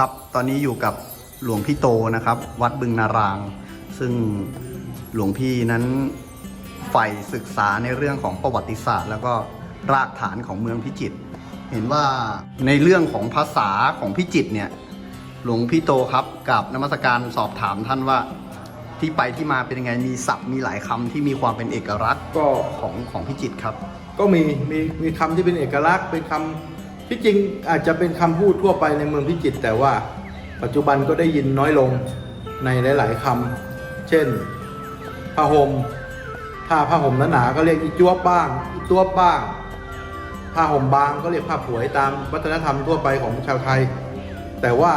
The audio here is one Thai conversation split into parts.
ครับ ตอนนี้อยู่กับหลวงพี่โตนะครับ วัดบึงนาราง ซึ่งหลวงพี่นั้นใฝ่ศึกษาในเรื่องของประวัติศาสตร์ แล้วก็รากฐานของเมืองพิจิตรเห็นว่าในเรื่องของภาษาของพิจิตรเนี่ยหลวงพี่โตครับกับนมัสการสอบถามท่านว่าที่ไปที่มาเป็นยังไงมีศัพท์มีหลายคำที่มีความเป็นเอกลักษณ์ก็ ของของพิจิตรครับ ก็มีมีมีคำที่เป็นเอกลักษณ์เป็นคำ ที่จริงอาจจะเป็นคำพูดทั่วไปในเมืองพิจิตรแต่ว่าปัจจุบันก็ได้ยินน้อยลงในหลาย ๆคำเช่นผ้าห่มถ้าผ้าห่มหนาๆก็เรียกอีจ้วบบ้างอีตัวบบ้างผ้าห่มบางก็เรียกผ้าผวยตามวัฒนธรรมทั่วไปของชาวไทย แต่ว่า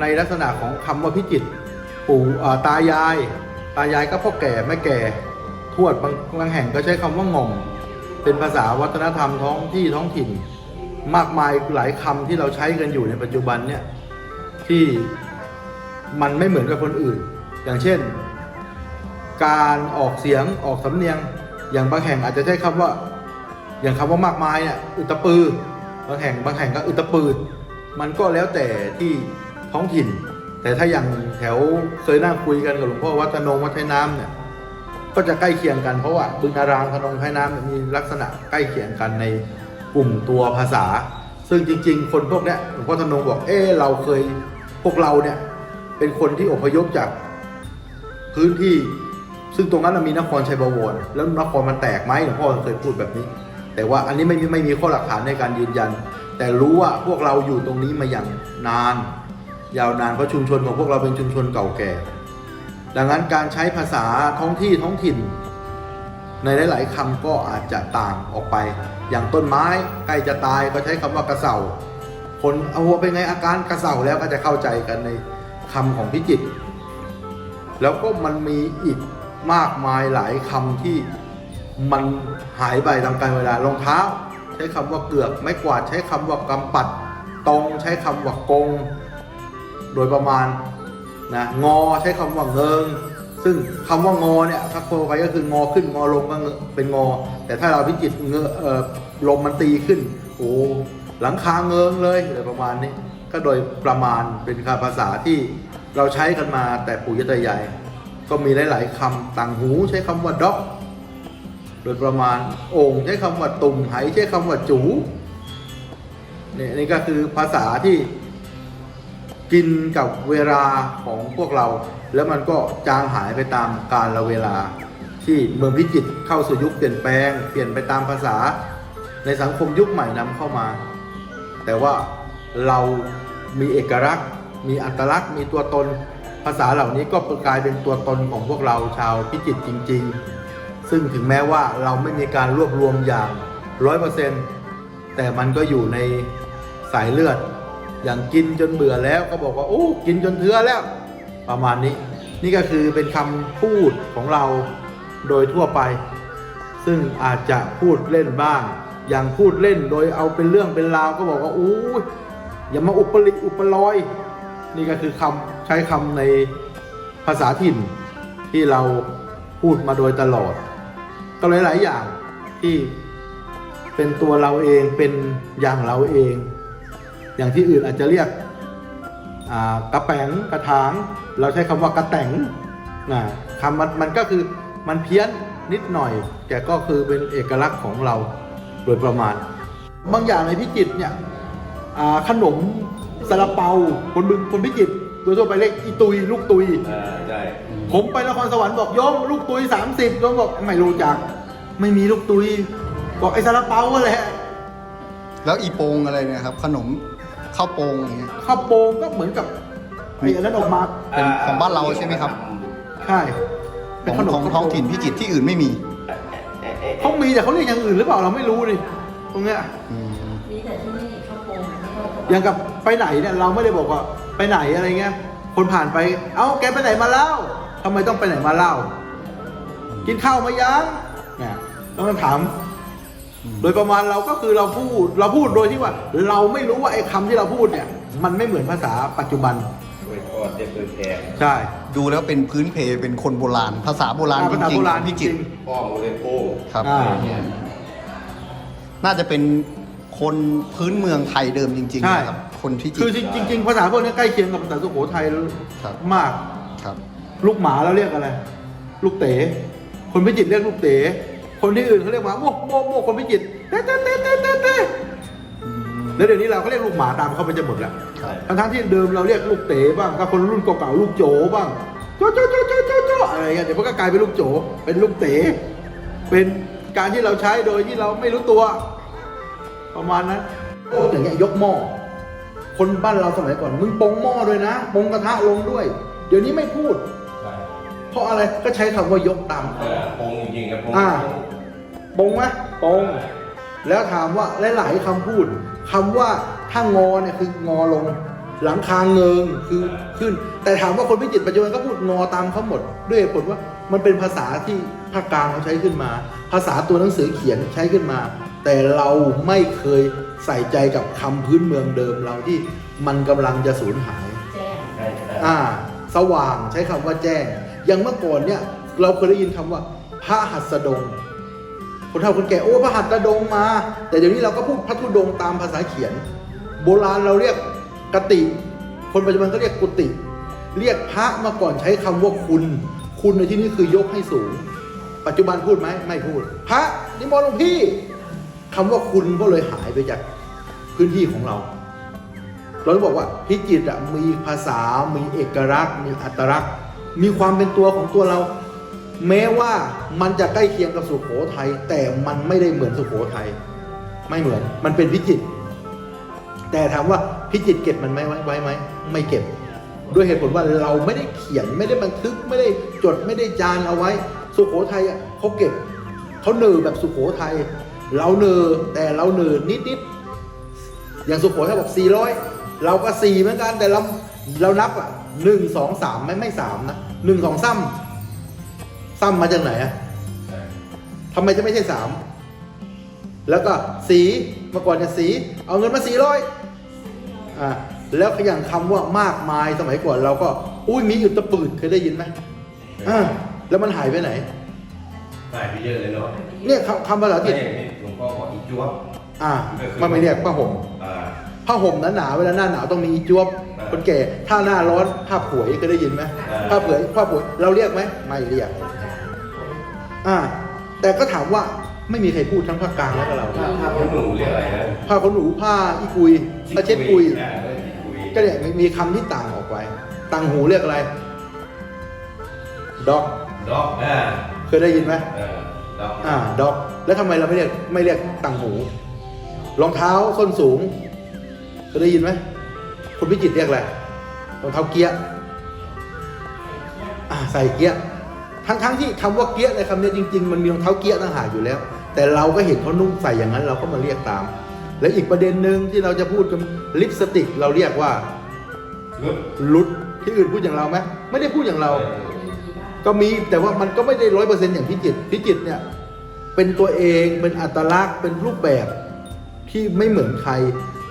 ในลักษณะของคำว่าพิจิตรปู่ตายาย ตายายก็พ่อแก่แม่แก่ทวดบางบางแห่งก็ใช้คำว่าง่อมเป็นภาษาวัฒนธรรมท้องที่ท้องถิ่น มากมายหลายคำที่เราใช้กันอยู่ในปัจจุบันเนี่ยที่มันไม่เหมือนกับคนอื่น อย่างเช่น การออกเสียงออกสำเนียง อย่างบางแห่งอาจจะใช้คำว่า อย่างคำว่ามากมายเนี่ยอึตะปือบางแห่งบางแห่งก็อึตะปืดมันก็แล้วแต่ที่ท้องถิ่น แต่ถ้าอย่างแถวเคยนั่งคุยกันกับหลวงพ่อวัดตะนงวัดไทน้ำเนี่ยก็จะใกล้เคียงกันเพราะว่าบึงนารางพนงไทน้ำเนี่ยมีลักษณะใกล้เคียงกันใน กลุ่มตัวภาษา ซึ่งจริง ๆ คนพวกเนี้ยหลวงพ่อธนงบอกเออเราเคยพวกเราเนี่ยเป็นคนที่อพยพจากพื้นที่ซึ่งตรงนั้นมีนครชัยบวรแล้วนครมันแตกไหมหลวงพ่อเคยพูดแบบนี้ แต่ว่าอันนี้ไม่มีไม่มีข้อหลักฐานในการยืนยัน แต่รู้ว่าพวกเราอยู่ตรงนี้มาอย่างนาน ยาวนานเพราะชุมชนของพวกเราเป็นชุมชนเก่าแก่ ดังนั้นการใช้ภาษาท้องที่ท้องถิ่น ในหลาย ๆคำก็อาจจะต่างออกไป อย่างต้นไม้ใกล้จะตายก็ใช้คำว่ากระเสาคนเอาวัวเป็นไงอาการกระเสาแล้วก็จะเข้าใจกันในคำของพิจิตรแล้วก็มันมีอีกมากมายหลายคำที่มันหายไปตามกาลเวลารองเท้า ใช้คำว่าเกือกไม้กวาดใช้คำว่ากำปัดตรงใช้คำว่ากง โดยประมาณนะงอใช้คำว่าเงิง ซึ่งคำว่างอเนี่ยถ้าโคไปก็คืองอขึ้นงอลงก็เป็นงอ แต่ถ้าเราพิจิตเงอเออลมมันตีขึ้นโอ้หลังคาเงิงเลยโดยประมาณนี้ ก็โดยประมาณเป็นคำภาษาที่เราใช้กันมาแต่ปู่ย่าตายายก็มีหลาย ๆคำต่างหูใช้คำว่าด็อก โดยประมาณโอ่งใช้คำว่าตุ่มไหใช้คำว่าจูเนี่ยนี่ก็คือภาษาที่ กินกับเวลาของพวกเรา แล้วมันก็จางหายไปตามกาลเวลา ที่เมืองพิจิตรเข้าสู่ยุคเปลี่ยนแปลง เปลี่ยนไปตามภาษา ในสังคมยุคใหม่นำเข้ามา แต่ว่าเรามีเอกลักษณ์ มีอัตลักษณ์ มีตัวตนภาษาเหล่านี้ก็กลายเป็นตัวตนของพวกเราชาวพิจิตรจริง ๆ ซึ่งถึงแม้ว่าเราไม่มีการรวบรวมอย่างร้อยเปอร์เซ็นต์แต่มันก็อยู่ในสายเลือด อย่างกินจนเบื่อแล้วก็บอกว่าโอ้กินจนเทือแล้ว ประมาณนี้ นี่ก็คือเป็นคำพูดของเราโดยทั่วไป ซึ่งอาจจะพูดเล่นบ้าง อย่างพูดเล่นโดยเอาเป็นเรื่องเป็นราวก็บอกว่าอู้ยอย่ามาอุปริอุปลอย นี่ก็คือคำใช้คำในภาษาถิ่นที่เราพูดมาโดยตลอด ก็หลาย ๆ อย่างที่เป็นตัวเราเองเป็นอย่างเราเอง อย่างที่อื่นอาจจะเรียกอ่ากระแปงกระถาง เราใช้คำว่ากระแตงนะคำมันมันก็คือมันเพี้ยนนิดหน่อย แต่ก็คือเป็นเอกลักษณ์ของเราโดยประมาณ บางอย่างในพิจิตรเนี่ยอ่าขนมซาลาเปาคนบึงคนพิจิตรโดยทั่วไปเรียกอีตุย ลูกตุยอ่าใช่ผมไปนครสวรรค์บอกโยมลูกตุยสามสิบโยมบอกไม่รู้จัก ไม่มีลูกตุย บอกไอ้ซาลาเปาแหละแล้วอีโปงอะไรเนี่ยครับขนม ข้าวโปงอย่างเงี้ย ข้าวโปงก็เหมือนกับไอ้อันนั้นออกมาเป็นของบ้านเราใช่ไหมครับ ใช่ของของท้องถิ่นพิจิตรที่อื่นไม่มีเขามีแต่เขาเรียกอย่างอื่นหรือเปล่าเราไม่รู้ดิตรงเนี้ย อืมมีแต่ที่นี่ข้าวโพดไม่ข้าวโพดอย่างกับไปไหนเนี่ยเราไม่ได้บอกว่าไปไหนอะไรเงี้ย คนผ่านไป เอ้าแกไปไหนมาเล่าทำไมต้องไปไหนมาเล่า กินข้าวมายังเนี่ยแล้วมันถาม โดยประมาณเราก็คือเราพูดเราพูดโดยที่ว่า เราไม่รู้ว่าไอ้คำที่เราพูดเนี่ย มันไม่เหมือนภาษาปัจจุบันโดยทอดเด็ดโดยแพงใช่ดูแล้วเป็นพื้นเพเป็นคนโบราณ ภาษาโบราณจภาษาริงโบๆราณของจพิจิริตงรพ่อโมเลโป้งครับ อ่าน่าจะเป็นคนพื้นเมืองไทยเดิมจริงๆใช่นะครับคคนพิจิคือตรจริง ๆ ภาษาพวกนี้ใกล้เคียงกับภาษาสุโขทัยครับ มาก ครับ ลูกหมาเราเรียกอะไร ลูกเต๋ คนพิจิตรเรียกลูกเต๋ คนที่อื่นเขาเรียกหมาโมโมโมคนพิจิตรเต้เต้เต้เต้เต้เต้อืมแล้วเดี๋ยวนี้เราก็เรียกลูกหมาตามเขาไปจะหมดแล้วครับทั้งๆที่เดิมเราเรียกลูกเต๋บ้างถ้าคนรุ่นเก่าๆลูกโจบ้างโจโจโจโจโจโจอะไรเงี้ยเดี๋ยวมันก็กลายเป็นลูกโจ เป็นลูกเต๋เป็นการที่เราใช้โดยที่เราไม่รู้ตัว ประมาณนั้นอย่างเงี้ยยกหม้อคนบ้านเราสมัยก่อนมึงปงหม้อด้วยนะปงกระทะลงด้วย เดี๋ยวนี้ไม่พูดใช่เพราะอะไรก็ใช้คำว่ายกตามเออปงจริงๆครับปงอ่า ปงไหมปง แล้วถามว่าหลาย ๆคำพูดคำว่าถ้างอเนี่ยคืองอลง หลังคางเงิงคือขึ้น แต่ถามว่าคนพิจิตรปัจจุบันก็พูดงอตามเขาหมด ด้วยเหตุผลว่ามันเป็นภาษาที่ภาคกลางเขาใช้ขึ้นมา ภาษาตัวหนังสือเขียนใช้ขึ้นมา แต่เราไม่เคยใส่ใจกับคำพื้นเมืองเดิมเราที่มันกำลังจะสูญหายแจ้งใช่ใช่อ่า สว่างใช้คำว่าแจ้ง อย่างเมื่อก่อนเนี่ยเราเคยได้ยินคำว่า พระหัสดง คนเฒ่าคนแก่โอ้พระหัสดงมา แต่เดี๋ยวนี้เราก็พูดพระธุดงตามภาษาเขียน โบราณเราเรียกกติ คนปัจจุบันก็เรียกกุติเรียกพระมาก่อนใช้คำว่าคุณ คุณในที่นี้คือยกให้สูง ปัจจุบันพูดไหมไม่พูด พระนิมนต์หลวงพี่คำว่าคุณก็เลยหายไปจากพื้นที่ของเรา เราต้องบอกว่าพิจิตรมีภาษา มีเอกลักษณ์ มีอัตลักษณ์ มีความเป็นตัวของตัวเรา แม้ว่ามันจะใกล้เคียงกับสุโขทัยแต่มันไม่ได้เหมือนสุโขทัยไม่เหมือน มันเป็นพิจิตรแต่ถามว่าพิจิตรเก็บมันไหมไว้ไหมไม่เก็บ ด้วยเหตุผลว่าเราไม่ได้เขียนไม่ได้บันทึกไม่ได้จดไม่ได้จานเอาไว้ สุโขทัยอะเขาเก็บเขาเนอแบบสุโขทัยเราเนอแต่เราเนอนิดนิดๆอย่างสุโขทัยบอก400เราก็4เหมือนกันแต่เราเรานับอะหนึ่งสองสามไม่ไม่สามนะหนึ่งสองซ้ำ ซ้ำมาจากไหนอะทำไมจะไม่ใช่สามแล้วก็สีเมื่อก่อนเนี่ยสี เอาเงินมาสี่ร้อยอ่าแล้วอย่างคำว่ามากมายสมัยก่อนเราก็ อุ้ยมีอุตปืดเคยได้ยินไหมอ่าแล้วมันหายไปไหนหายไปเยอะเลยเนาะเนี่ยคำคำภาษาอังกฤษไม่หลวงพ่อบอกอีจวบอ่า มันไม่เรียกผ้าห่มอ่าผ้าห่มหนาๆเวลาหน้าหนาวต้องมีอีจวบอ่าคนแก่ถ้าหน้าร้อนผ้าผวยเคยได้ยินไหมอ่าผ้าเผยผ้าผวยเราเรียกไหมไม่เรียก อ่า แต่ก็ถามว่าไม่มีใครพูดทั้งภาคกลางและก็เราถ้าถ้าคุณหนูเรียกอะไรนะผ้าขนหนูผ้าอีกุยผ้าเช็ดกุย อ่าเออชิกุยก็เนี่ยมีมีคำที่ต่างออกไป ต่างหูเรียกอะไร ด็อกด็อกอ่าเคยได้ยินไหม เออด็อกอ่า ด็อก แล้วทำไมเราไม่เรียกไม่เรียกต่างหู รองเท้าส้นสูง เคยได้ยินไหมคนพิจิตรเรียกอะไร รองเท้าเกียร์อ่าใส่เกียร์ ทั้งทั้งที่คำว่าเกียร์ในคำนี้จริง ๆ มันมีรองเท้าเกียร์ต่างหากอยู่แล้ว แต่เราก็เห็นเขานุ่งใส่อย่างนั้นเราก็มาเรียกตาม และอีกประเด็นหนึ่งที่เราจะพูดกันลิปสติกเราเรียกว่าลุดลุดที่อื่นพูดอย่างเราไหมไม่ได้พูดอย่างเราเออก็มีแต่ว่ามันก็ไม่ได้ร้อยเปอร์เซ็นต์อย่างพิจิตรพิจิตรเนี่ยเป็นตัวเองเป็นอัตลักษณ์เป็นรูปแบบที่ไม่เหมือนใคร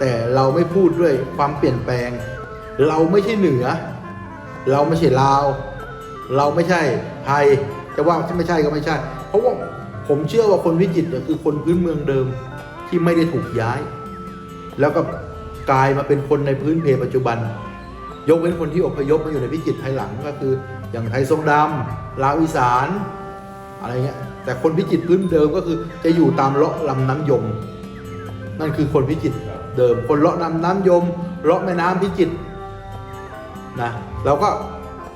แต่เราไม่พูดด้วยความเปลี่ยนแปลง เราไม่ใช่เหนือ เราไม่ใช่ลาว เราไม่ใช่ไทยจะว่าที่ไม่ใช่ก็ไม่ใช่ เพราะว่าผมเชื่อว่าคนพิจิตรเนี่ยคือคนพื้นเมืองเดิมที่ไม่ได้ถูกย้าย แล้วก็กลายมาเป็นคนในพื้นเพปัจจุบัน ยกเว้นคนที่อพยพมาอยู่ในพิจิตรภายหลังก็คือ อย่างไทยทรงดำลาวอีสาน อะไรเงี้ยแต่คนพิจิตรพื้นเดิมก็คือจะอยู่ตามเลาะลำน้ำยม นั่นคือคนพิจิตรเดิม คนเลาะลำน้ำยมเลาะแม่น้ำพิจิตรนะเราก็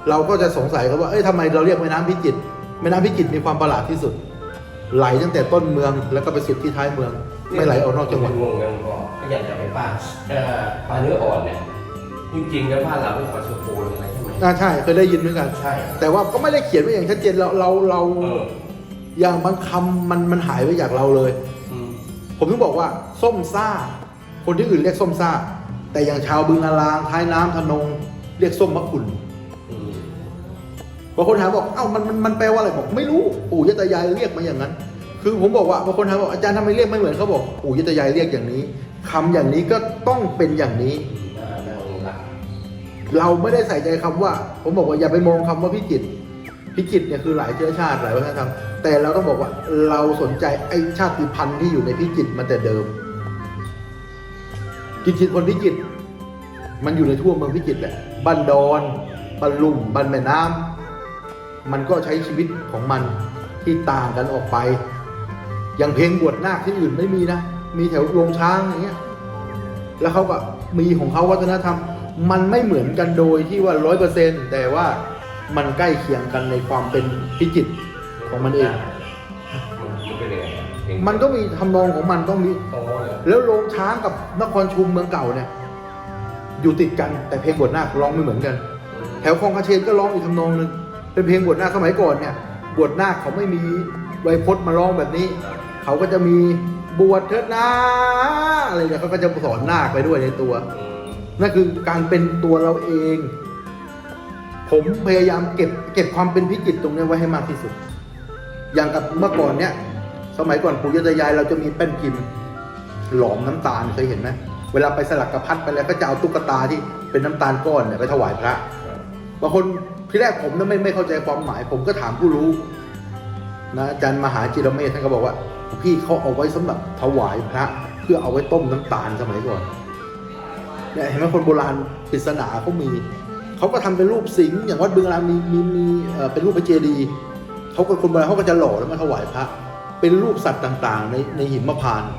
เราก็จะสงสัยครับว่า เอ้ยทำไมเราเรียกแม่น้ำพิจิตร แม่น้ำพิจิตรมีความประหลาดที่สุด ไหลตั้งแต่ต้นเมืองแล้วก็ไปสุดที่ท้ายเมือง ไม่ไหลออกนอกจังหวัดงงนะหลวงพ่อก็อยากจะไปป้าเอ่อปลาเนื้ออ่อนเนี่ยจริงๆแล้วบ้านเราไม่ปลาโชโคอะไรใช่ไหมอ่าใช่เคยได้ยินเหมือนกันใช่ แต่ว่าก็ไม่ได้เขียนไว้อย่างชัดเจนเราเราเราเอออย่างบางคำมันมันหายไปจากเราเลยอืมผมถึงบอกว่าส้มซ่า คนที่อื่นเรียกส้มซ่า แต่อย่างชาวบึงนารางท้ายน้ำทนงเรียกส้มมะขุนอืม บางคนถามบอกเอ้ามันมันมันแปลว่าอะไรบอกไม่รู้ปู่ย่าตายายเรียกมาอย่างนั้น คือผมบอกว่าบางคนถามบอกอาจารย์ทำไมเรียกไม่เหมือนเขาบอกปู่ย่าตายายเรียกอย่างนี้คำอย่างนี้ก็ต้องเป็นอย่างนี้ เราไม่ได้ใส่ใจคำว่า ผมบอกว่าอย่าไปมองคำว่าพิจิตพิจิตเนี่ยคือหลายเชื้อชาติหลายวัฒนธรรมแต่เราต้องบอกว่าเราสนใจไอ้ชาติพันธุ์ที่อยู่ในพิจิตรมาแต่เดิมจริงๆคนพิจิตมันอยู่ในทั่วเมืองพิจิตแหละบ้านดอนบ้านลุ่มบ้านแม่น้ำ มันก็ใช้ชีวิตของมันที่ต่างกันออกไป อย่างเพลงบวชนาคที่อื่นไม่มีนะ มีแถวโรงช้างอย่างเงี้ย แล้วเขาก็มีของเขาวัฒนธรรม มันไม่เหมือนกันโดยที่ว่าร้อยเปอร์เซ็นแต่ว่ามันใกล้เคียงกันในความเป็นพิจิตของมันเอง มันก็มีทำนองของมันต้องมี แล้วโรงช้างกับนครชุมเมืองเก่าเนี่ย อยู่ติดกันแต่เพลงบวชนาคร้องไม่เหมือนกัน แถวคลองคาเชนก็ร้องอีกทำนองหนึ่ง เป็นเพลงบวชนาสมัยก่อนเนี่ยบวชนาเขาไม่มีไวยพจน์มาร้องแบบนี้ เขาก็จะมีบวชเถิดนะอะไรเนี่ยเขาก็จะสอนนาคไปด้วยในตัว นั่นคือการเป็นตัวเราเอง ผมพยายามเก็บเก็บความเป็นพิจิตตรงนี้ไว้ให้มากที่สุด อย่างกับเมื่อก่อนเนี่ย สมัยก่อนปู่ย่าตายายเราจะมีแป้นพิมพ์ หลอมน้ำตาลเคยเห็นไหมเวลาไปสลักกระพัดไปแล้วก็จะเอาตุ๊กตาที่เป็นน้ำตาลก้อนเนี่ยไปถวายพระบางคน ที่แรกผมนี่ไม่ไม่เข้าใจความหมาย ผมก็ถามผู้รู้นะอาจารย์มหาจิรเมธท่านก็บอกว่าพี่เขาเอาไว้สำหรับถวายพระ เพื่อเอาไว้ต้มน้ำตาลสมัยก่อนเนี่ยเห็นไหมคนโบราณปริศนาเขามีเขาก็ทำเป็นรูปสิงห์อย่างวัดบึงรามมีมีมีเอ่อเป็นรูปพระเจดีย์เขาก็คนโบราณเขาก็จะหล่อแล้วมาถวายพระ เป็นรูปสัตว์ต่าง ๆ ในในหิมพานต์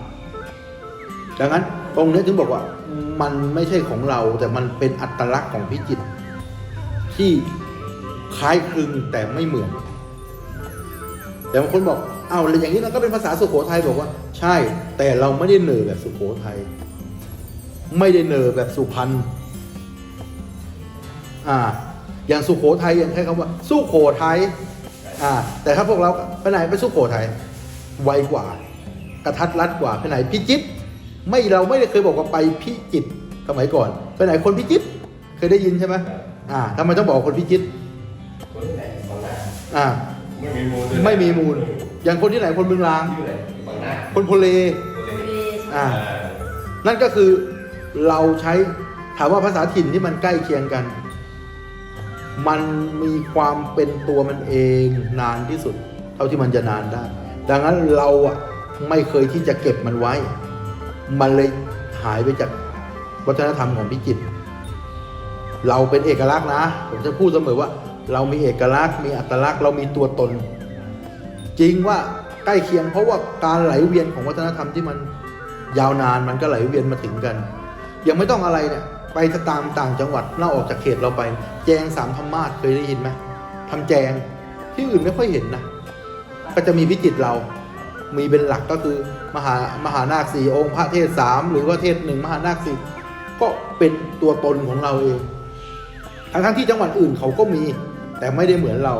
ดังนั้นตรงนี้ถึงบอกว่ามันไม่ใช่ของเราแต่มันเป็นอัตลักษณ์ของพิจิตรที่ คล้ายคลึงแต่ไม่เหมือน แต่บางคนบอกเอ้าแล้วอย่างนี้มันก็เป็นภาษาสุโขทัยบอกว่า ใช่ แต่เราไม่ได้เนอแบบสุโขทัยไม่ได้เนอแบบสุพรรณอ่า อย่างสุโขทัยอย่างใช้คำว่าสุโขทัยอ่า แต่ถ้าพวกเราไปไหนไปสุโขทัยไวกว่า กระทัดรัดกว่าไปไหนพิจิตไม่เราไม่ได้เคยบอกว่าไปพิจิตสมัยก่อน ไปไหนคนพิจิตเคยได้ยินใช่ไหมอ่าทำไมต้องบอกคนพิจิตร คนที่ไหนบางหน้าอ่า ไม่มีมูลด้วยไม่มีมูล อย่างคนที่ไหนคนบึงรางชื่ออะไรบางหน้าคนโพเลคนเลยอ่า นั่นก็คือเราใช้ถามว่าภาษาถิ่นที่มันใกล้เคียงกัน มันมีความเป็นตัวมันเองนานที่สุด เท่าที่มันจะนานได้ ดังนั้นเราอะไม่เคยที่จะเก็บมันไว้ มันเลยหายไปจากวัฒนธรรมของพิจิตรเราเป็นเอกลักษณ์นะ ผมจะพูดเสมอว่า เรามีเอกลักษณ์ มีอัตลักษณ์ เรามีตัวตน จริงว่าใกล้เคียงเพราะว่าการไหลเวียนของวัฒนธรรมที่มันยาวนานมันก็ไหลเวียนมาถึงกัน ยังไม่ต้องอะไรเนี่ยไปตามต่างจังหวัดนอกออกจากเขตเราไป แจงสามธรรมาสเคยได้ยินไหมทำแจงที่อื่นไม่ค่อยเห็นนะ ก็จะมีพิจิตรเรา มีเป็นหลักก็คือมหามหานาคสี่องค์พระเทศสามหรือว่าเทศหนึ่งมหานาคสี่ก็เป็นตัวตนของเราเองทั้งทั้งๆที่จังหวัดอื่นเขาก็มี แต่ไม่ได้เหมือนเรา